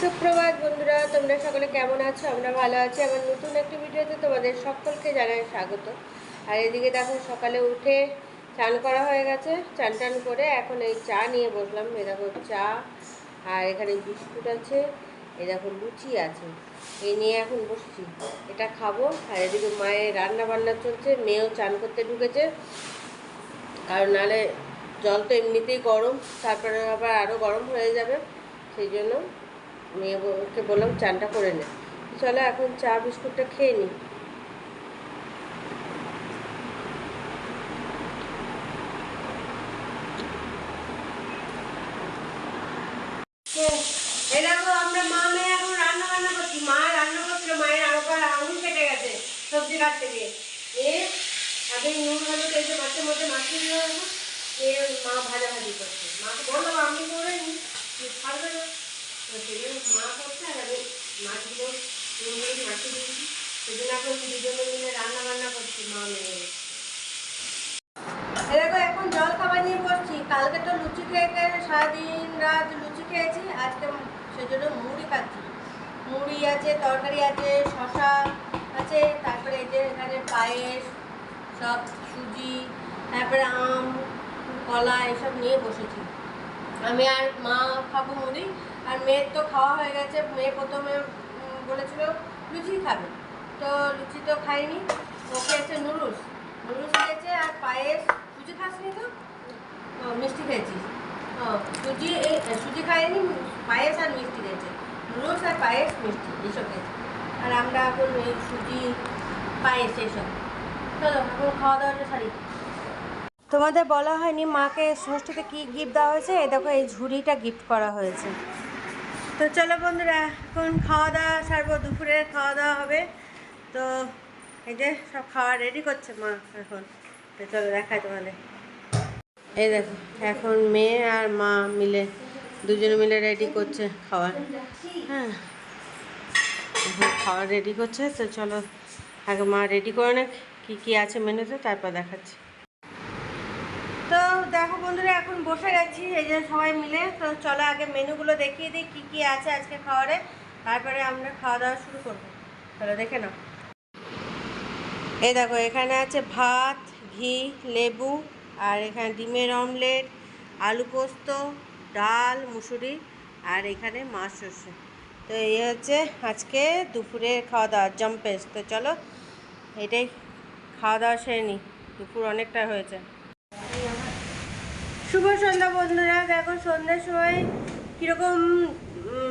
সুপ্রভাত বন্ধুরা, তোমরা সকলে কেমন আছো? আমরা ভালো আছি। আমার নতুন একটি ভিডিওতে তোমাদের সকলকে জানাই স্বাগত। আর এদিকে দেখো, সকালে উঠে চান করা হয়ে গেছে। চান টান করে এখন এই চা নিয়ে বসলাম। এই দেখো চা, আর এখানে বিস্কুট আছে এই দেখো লুচি আছে। এই নিয়ে এখন বসছি। এটা খাব। আর এদিকে মায়ের রান্না বান্না চলছে। মেয়েও চান করতে ঢুকেছে। কারণ নাহলে জল তো এমনিতেই গরম, তারপরে আবার আরও গরম হয়ে যাবে, সেই জন্য মেয়েকে বললাম চানটা করে নে। চলো এখন চা, বিস্কুটটা খেয়ে আমরা মা এখন রান্না বান্না করছি। মা রান্না মায়ের কেটে গেছে সবজি নুন, হলুদ, এই যে মাছের মধ্যে মাখিয়ে দেওয়া এ, মা ভাজা ভাজি করছে। মাকে বললাম, আমি করে নি। না। তো সেই জন্য মা করছে, আর আমি মাছগুলো নুন মাখিয়ে দিয়েছি। সেজন্য এখন দুজনে মিলে রান্না বান্না করছি, মা মেয়ে দেখো, এখন জল খাবার নিয়ে বসছি। কালকে তো লুচি খেয়ে খেয়ে সারাদিন রাত লুচি খেয়েছি, আজকে সেজন্য মুড়ি খাচ্ছি। মুড়ি আছে, তরকারি আছে শশা আছে, তারপরে এই যে এখানে পায়েস, সব সুজি, তারপরে আম, কলা, এসব নিয়ে বসেছি। আমি আর মা খাব মুড়ি আর মেয়ের তো খাওয়া হয়ে গেছে, মেয়ে প্রথমে বলেছিল লুচি খাবে। তো লুচি তো খাইনি, ওকে আছে নুডলস নুডলস খেয়েছে আর পায়েস, সুজি খাসনি তো? মিষ্টি খেয়েছিস সুজি, এই, সুজি খাইনি, পায়েস আর মিষ্টি খেয়েছে নুডলস আর পায়েস, মিষ্টি, এইসব খেয়েছে আর আমরা এখন এই সুজি, পায়েস, এইসব। চলো, এখন খাওয়া দাওয়াটা সারি। তোমাদের বলা হয়নি মাকে ষষ্ঠীতে কি গিফট দেওয়া হয়েছে? এই দেখো, এই ঝুড়িটা গিফট করা হয়েছে। তো চলো বন্ধুরা, এখন খাওয়া দাওয়া সারবো, দুপুরে খাওয়া দাওয়া হবে। তো এই যে সব খাওয়া রেডি করছে মা এখন। তো চলো দেখায় তোমাদের। এই দেখো, এখন মেয়ে আর মা মিলে, দুজনে মিলে রেডি করছে খাবার হ্যাঁ। এখন খাবার রেডি করছে, তো চলো আগে মা রেডি করে নে কী কী আছে মেনুতে তারপর দেখাচ্ছি। তো দেখো বন্ধুরা, এখন বসে গেছি, এই যে সবাই মিলে। তো চলো আগে মেনুগুলো দেখিয়ে দিই, কী কী আছে আজকে খাওয়ারে তারপরে আমরা খাওয়া দাওয়া শুরু করব। চলো দেখে নাও। এই দেখো, এখানে আছে ভাত, ঘি, লেবু, আর এখানে ডিমের অমলেট, আলু পোস্ত, ডাল, মুসুরি, আর এখানে মাছ সর্ষে তো এই হচ্ছে আজকে দুপুরে খাওয়া দাওয়া জম্পেস তো চলো, এটাই খাওয়া দাওয়া সেরে নিই। দুপুর অনেকটা হয়েছে। শুভ সন্ধ্যা বন্ধুরা। দেখো সন্ধ্যার সময় কীরকম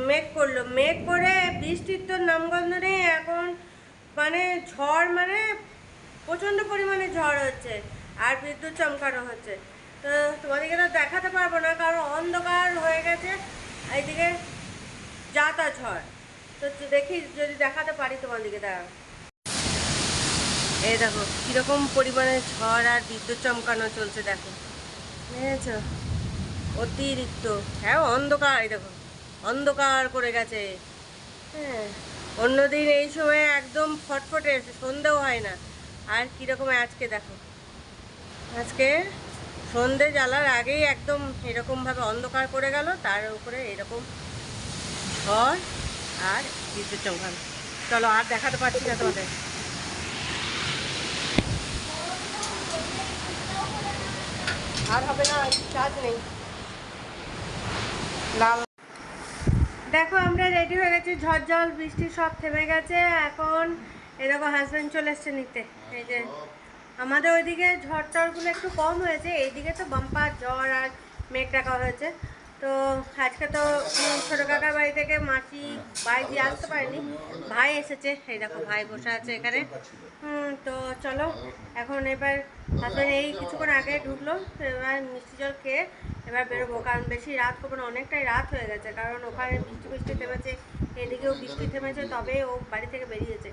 মেঘ করল। মেঘ করে বৃষ্টির তো নামগন্ধ নেই, এখন মানে ঝড় মানে প্রচণ্ড পরিমাণে ঝড় হচ্ছে আর বিদ্যুৎ চমকানো হচ্ছে। তো তোমাদেরকে তো দেখাতে পারব না, কারণ অন্ধকার হয়ে গেছে, এইদিকে যাতা ঝড়। তো দেখি, যদি দেখাতে পারি তোমাদেরকে দেখা এই দেখো, কীরকম পরিমাণে ঝড় আর বিদ্যুৎ চমকানো চলছে, দেখো। বুঝেছ অতিরিক্ত। হ্যাঁ অন্ধকার দেখো, অন্ধকার করে গেছে। হ্যাঁ অন্যদিন এই সময় একদম ফটফটে সন্ধেও হয় না। আর কীরকম আজকে দেখো। আজকে সন্ধে জ্বালার আগেই একদম এরকমভাবে অন্ধকার করে গেল। তার উপরে এরকম ঝড় আর বিদ্যুৎ চমকানো চলো আর দেখাতে পারছি না তোমাদের। আর হবে না নেই। দেখো, আমরা রেডি হয়ে গেছি, ঝড় জল, বৃষ্টি সব থেমে গেছে, এখন এরকম হাজব্যান্ড চলে এসছে নিতে। এই যে, আমাদের ওইদিকে ঝড় টড়গুলো একটু কম হয়েছে, এইদিকে তো বাম্পার জ্বর আর মেঘ টাকা হয়েছে। তো আজকে তো ছোটো কাকার বাড়ি থেকে মাসি ভাই দিয়ে আসতে পারেনি। ভাই এসেছে, এই দেখো ভাই বসে আছে এখানে। তো চলো, এখন এবার হাজব্যান্ড এই কিছুক্ষণ আগে ঢুকলো, এবার মিষ্টি জল খেয়ে এবার বেরোবো। কারণ বেশি রাত করব না, অনেকটাই রাত হয়ে গেছে, কারণ ওখানে বৃষ্টি বৃষ্টি থেমেছে, এদিকেও বৃষ্টি থেমেছে, তবে ও বাড়ি থেকে বেরিয়েছে।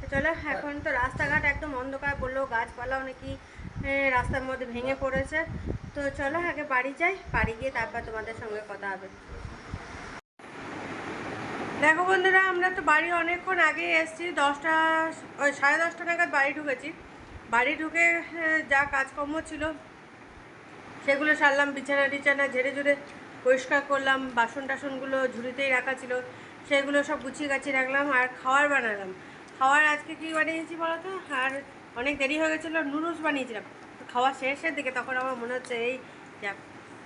তো চলো, এখন তো রাস্তাঘাট একদম অন্ধকার, বলল গাছপালাও নাকি রাস্তার মধ্যে ভেঙে পড়েছে। তো চলো, আগে বাড়ি যাই। বাড়ি গিয়ে তারপর তোমাদের সঙ্গে কথা হবে। দেখো বন্ধুরা, আমরা তো বাড়ি অনেকক্ষণ আগে এসেছি। দশটা ওই সাড়ে দশটা নাগাদ বাড়ি ঢুকেছি। বাড়ি ঢুকে যা কাজকর্ম ছিল, সেগুলো সারলাম, বিছানা টিছানা ঝেড়ে ঝুড়ে পরিষ্কার করলাম। বাসন টাসনগুলো ঝুড়িতেই রাখা ছিল। সেগুলো সব গুছিয়ে গাছিয়ে রাখলাম আর খাওয়ার বানালাম। খাওয়ার আজকে কি বানিয়েছি বলো তো? আর অনেক দেরি হয়ে গেছিল, নুডলস বানিয়েছিলাম। খাওয়া শেষের দিকে তখন আমার মনে হচ্ছে এই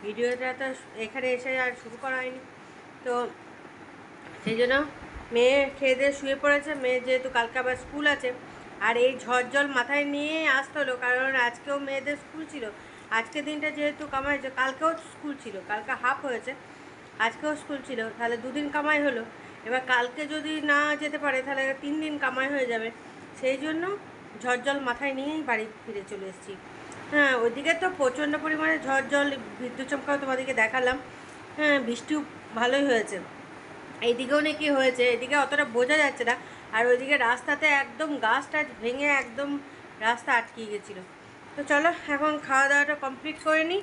ভিডিওটা তো এখানে এসে আর শুরু করা হয়নি। তো সেই জন্য মেয়ে খেয়ে দিয়ে শুয়ে পড়েছে। মেয়ে যেহেতু কালকে আবার স্কুল আছে, আর এই ঝড় জল মাথায় নিয়ে আসতে হলো, কারণ আজকেও মেয়েদের স্কুল ছিল। আজকের দিনটা যেহেতু কামাই হয়েছে, কালকেও স্কুল ছিল, কালকে হাফ হয়েছে, আজকেও স্কুল ছিল, তাহলে দুদিন কামাই হলো। এবার কালকে যদি না যেতে পারে, তাহলে তিন দিন কামাই হয়ে যাবে। সেই জন্য ঝড় জল মাথায় নিয়েই বাড়ি ফিরে চলে এসেছি। হ্যাঁ ওইদিকে তো প্রচণ্ড পরিমাণে ঝড় জল, বিদ্যুৎ চমকাও তোমাদেরকে দেখালাম। হ্যাঁ বৃষ্টিও ভালোই হয়েছে। এইদিকেও নাকি হয়েছে, এদিকে অতটা বোঝা যাচ্ছে না। আর ওইদিকে রাস্তাতে একদম গাছ টাছ ভেঙে একদম রাস্তা আটকিয়ে গেছিল। তো চলো, এখন খাওয়া দাওয়াটা কমপ্লিট করে নিই।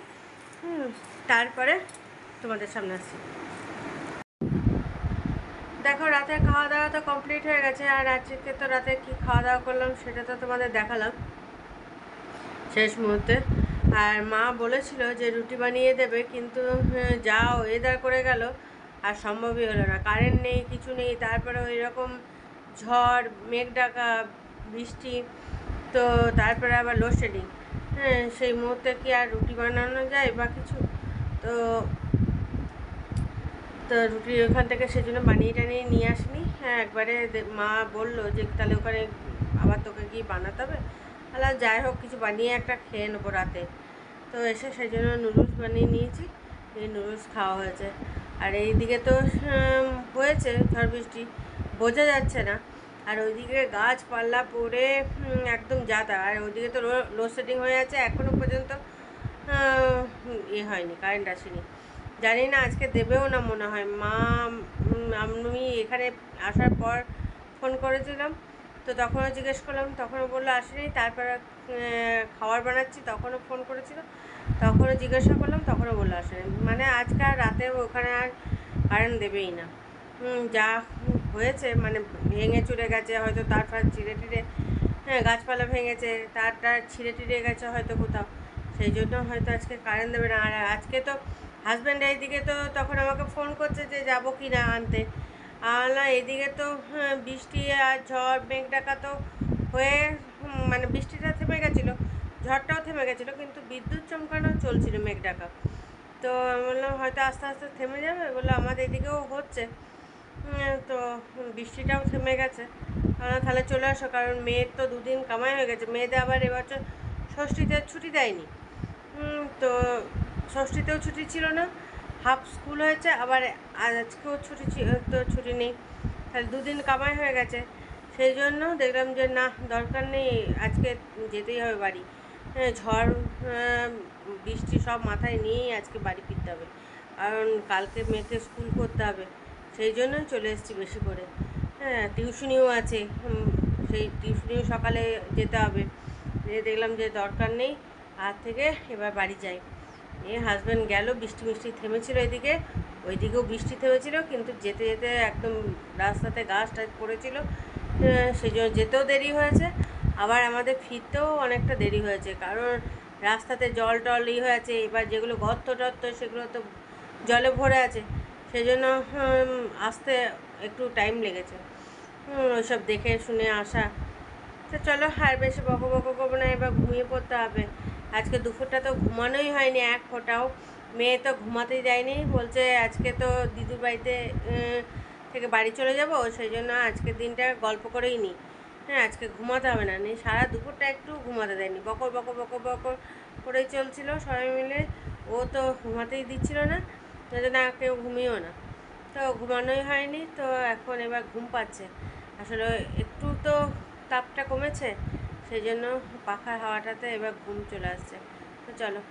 তারপরে তোমাদের সামনে আসছি। দেখো রাতে খাওয়া দাওয়া তো কমপ্লিট হয়ে গেছে। আর আজকে তো রাতে কি খাওয়া দাওয়া করলাম সেটা তো তোমাদের দেখালাম। শেষ মুহূর্তে। আর মা বলেছিল যে রুটি বানিয়ে দেবে কিন্তু হ্যাঁ, যা ওয়েদার করে গেল আর সম্ভবই হলো না। কারেন্ট নেই কিছু নেই তারপরে ওই রকম ঝড় মেঘ ডাকা বৃষ্টি তো তারপরে আবার লোডশেডিং হ্যাঁ সেই মুহূর্তে কি আর রুটি বানানো যায় বা কিছু? তো তো রুটি ওখান থেকে সেজন্য বানিয়ে টানিয়ে নিয়ে আসিনি। হ্যাঁ একবারে মা বলল যে তাহলে ওখানে আবার তোকে কি বানাতে হবে। তাহলে যাই হোক, কিছু বানিয়ে একটা খেয়ে নেব রাতে। তো এসে সেই জন্য নুডলস বানিয়ে নিয়েছি, এই নুডলস খাওয়া হয়েছে। আর এইদিকে তো হয়েছে ঝড় বৃষ্টি, বোঝা যাচ্ছে না। আর ওইদিকে গাছপালা পড়ে একদম যাতা। আর ওইদিকে তো লোডশেডিং হয়ে আছে এখনও পর্যন্ত এ হয়নি কারেন্ট আসেনি। জানি না, আজকে দেবেও না মনে হয়। মা আমি এখানে আসার পর ফোন করেছিলাম। তো তখনও জিজ্ঞেস করলাম, তখনও বলল, আসেনি। তারপরে খাবার বানাচ্ছি, তখনও ফোন করেছিল। তখনও জিজ্ঞাসা করলাম, তখনও বলল, আসেনি। মানে আজকে আর রাতে ওখানে আর কারেন্ট দেবেই না। যা হয়েছে মানে ভেঙে চুরে গেছে, হয়তো তার ফার ছিঁড়ে টিড়ে হ্যাঁ গাছপালা ভেঙেছে তারটা ছিঁড়ে টিড়ে গেছে হয়তো কোথাও। সেই জন্য হয়তো আজকে কারেন্ট দেবে না। আর আজকে তো হাজব্যান্ড এইদিকে তো তখন আমাকে ফোন করছে যে যাব কি না আনতে। আর না এদিকে তো হ্যাঁ, বৃষ্টি আর ঝড় মেঘ ডাকা তো হয়ে মানে বৃষ্টিটা থেমে গেছিল ঝড়টাও থেমে গেছিল কিন্তু বিদ্যুৎ চমকানো চলছিল মেঘ ডাকা তো আমি বললাম হয়তো আস্তে আস্তে থেমে যাবে বলল আমাদের এদিকেও হচ্ছে। তো বৃষ্টিটাও থেমে গেছে। তাহলে চলে আসো কারণ মেয়ের তো দুদিন কামাই হয়ে গেছে মেয়েদের আবার এবছর ষষ্ঠীতে ছুটি দেয়নি। তো ষষ্ঠীতেও ছুটি ছিল না হাফ স্কুল হয়েছে আবার আজকেও ছুটি তো ছুটি নেই। তাহলে দুদিন কামাই হয়ে গেছে। সেই জন্য দেখলাম যে না দরকার নেই আজকে যেতেই হবে বাড়ি। হ্যাঁ, ঝড় বৃষ্টি সব মাথায় নিয়েই আজকে বাড়ি ফিরতে হবে। কারণ কালকে মেয়েকে স্কুল করতে হবে সেই জন্যই চলে এসেছি বেশি করে। হ্যাঁ টিউশনিও আছে সেই টিউশনিও সকালে যেতে হবে। দেখলাম যে দরকার নেই আর থেকে এবার বাড়ি যাই। এ হাজব্যান্ড গেল, বৃষ্টি মিষ্টি থেমেছিল এদিকে। ওইদিকেও বৃষ্টি থেমেছিল, কিন্তু যেতে যেতে একদম রাস্তাতে গাছ টাছ পড়েছিল সেই জন্য যেতেও দেরি হয়েছে। আবার আমাদের ফিরতেও অনেকটা দেরি হয়েছে, কারণ রাস্তাতে জল টল ই হয়েছে, এবার যেগুলো গর্ত টর্ত সেগুলো তো জলে ভরে আছে। সেই জন্য আসতে একটু টাইম লেগেছে। ওইসব দেখে শুনে আসা। তো চলো আর বেশি বকো বকো করব না, এবার ঘুমিয়ে পড়তে হবে। আজকে দুপুরটা তো ঘুমানোই হয়নি, এক ফোঁটাও। মেয়ে তো ঘুমাতেই যায়নি, বলছে আজকে তো দিদির বাড়িতে থেকে বাড়ি চলে যাব, সেই জন্য আজকের দিনটা গল্প করেই নিই হ্যাঁ আজকে ঘুমাতে হবে না নেই সারা দুপুরটা একটু ঘুমাতে দেয়নি। বকর বকর বকর বকর করেই চলছিল সবাই মিলে। ও তো ঘুমাতেই দিচ্ছিল না আর কেউ ঘুমিয়েও না। তো ঘুমানোই হয়নি, তো এখন এবার ঘুম পাচ্ছে। আসলে একটু তো তাপটা কমেছে সেই জন্য পাখার হাওয়াটাতে এবার ঘুম চলে আসছে। তো চলো,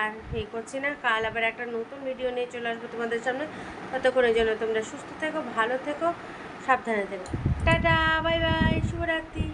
আর এই করছি না, কাল আবার একটা নতুন ভিডিও নিয়ে চলে আসব তোমাদের সামনে। ততক্ষণের জন্য তোমরা সুস্থ থেকো, ভালো থেকো, সাবধানে থেকো। টাটা বাই বাই শুভরাত্রি।